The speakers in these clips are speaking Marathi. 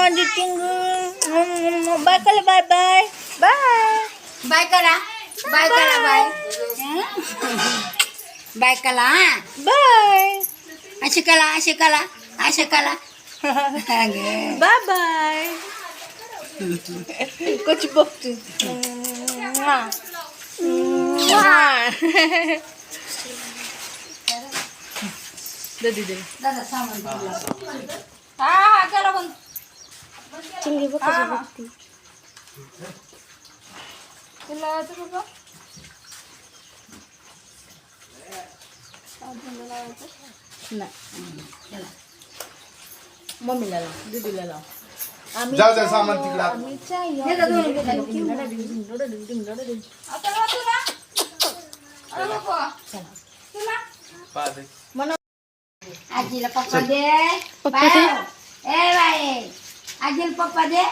माझी चिंगू बाय करा बाय बाय बाय बाय करा बाय करा बाय बाय करा हा बाय अशी कला अशी कला अशी कला अगं. बाय बाय कशी बघते ददी दे दादा सामान दिलं. हा हा करा बंद चिंगी बघ कशी बघते. तुला तुझं बघ नाही. मम्मीला लाव दीदीला लाव. आम्ही जाऊ द्या सामान तिकडं. आत. आम्ही चाय? आता बघ तुला. अरे बाबा तुला. आजीला पप्पा दे. बाय. ए बाय. आजीला पप्पा दे.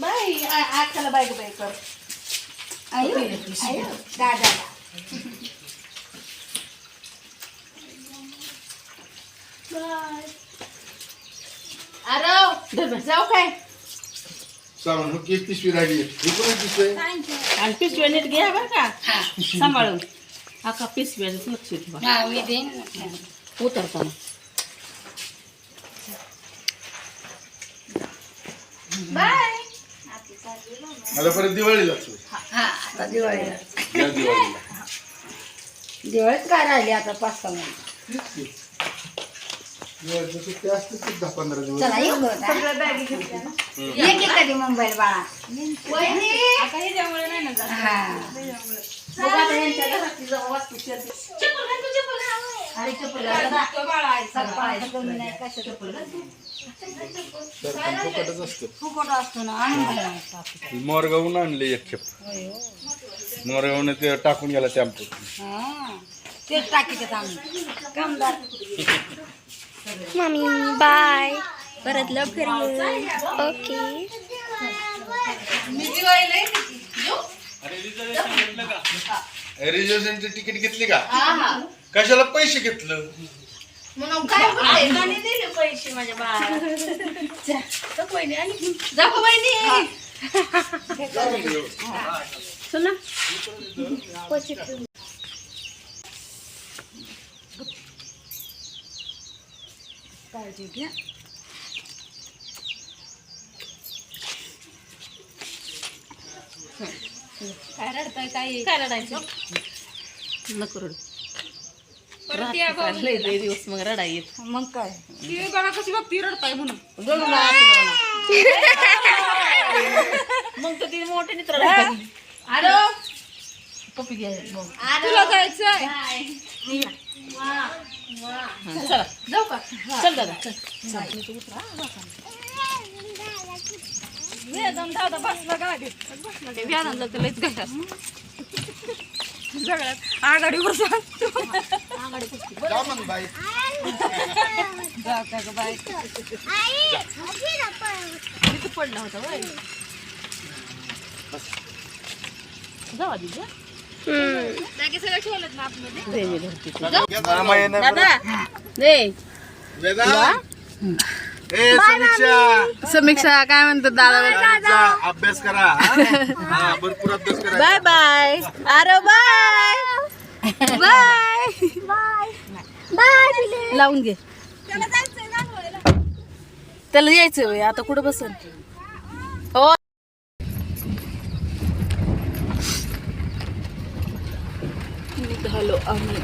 बाय आज त्याला बाय बाय कर. आयो आयो दादाला अरे जाऊ काय? सामान मग एक पिशवी राहिली. ही पिशवी आहे? आणि पिशव्या नीट घ्या बरं का. सांभाळून. आका पिशव्या लक्ष ठेवा. हा मी देईन. उतरताना. बाय. मला परत दिवाळी लागतो हा. आता दिवाळीला. या दिवाळीला. दिवाळीत काय राहिली आता पाच सहा महिने? दिवाळीची सुट्टी असते की दहा पंधरा दिवस. चला येऊ. गं आता. ये की कधी मुंबईला बाळा आता हे त्यामुळे नाही ना जात. हा. बघू आता यांच्या घरातली जवळ वस्तू ठेवते. अरे चप्पल. तो. फुकटच असतं. फुकट असतो ना आणून. मोरगावून आणले एक खेप. हो. मोरगावने ते टाकून गेला टॅम्पो हा. तेच कामदार. Mummy bye. परत लवकर ओके. मी दिवाळीला की. रिझर्वेशनची तिकीट घेतली का? कशाला पैसे घेतलं? म्हणून काय बोलते? आणि दिले पैसे माझ्या बाळाला. जा. बहिणी आली. जा गं बहिणी सुना. काळजी घ्या. काय रडताय काय काय रडायचं? नको रडू. परत या रात्री लय लय दिवस मग रडा येत. मग काय? ती बघा कशी बघती रडताय म्हणून. रडू नका तुला ना. मग तर ती मोठ्याने रडा अरे पप्पी घ्या. मग तुला जायचंय. हा, चला. जाऊ का? चल दादा. चल. सगळ्यात आघाडीवर जा. मग बाई तिथं पडला होता वय जावा दिदी जागी सगळं ठेवलं ना. मामा येणार दादा दे वेदा ए समीक्षा. समीक्षा काय म्हणतात दादा? जा, अभ्यास करा हा? हा, भरपूर अभ्यास करा. बाय बाय अरे बाय बाय बाय लावून घे. त्याला यायचं होय आता कुठं बसल हो. निघालो आम्ही.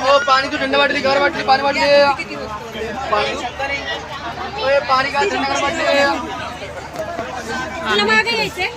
हो, पाणी तू थंड वाटली घर वाटली पाणी वाटली. पाणी. पाणी का थंड गार वाटली मागे यायचंय?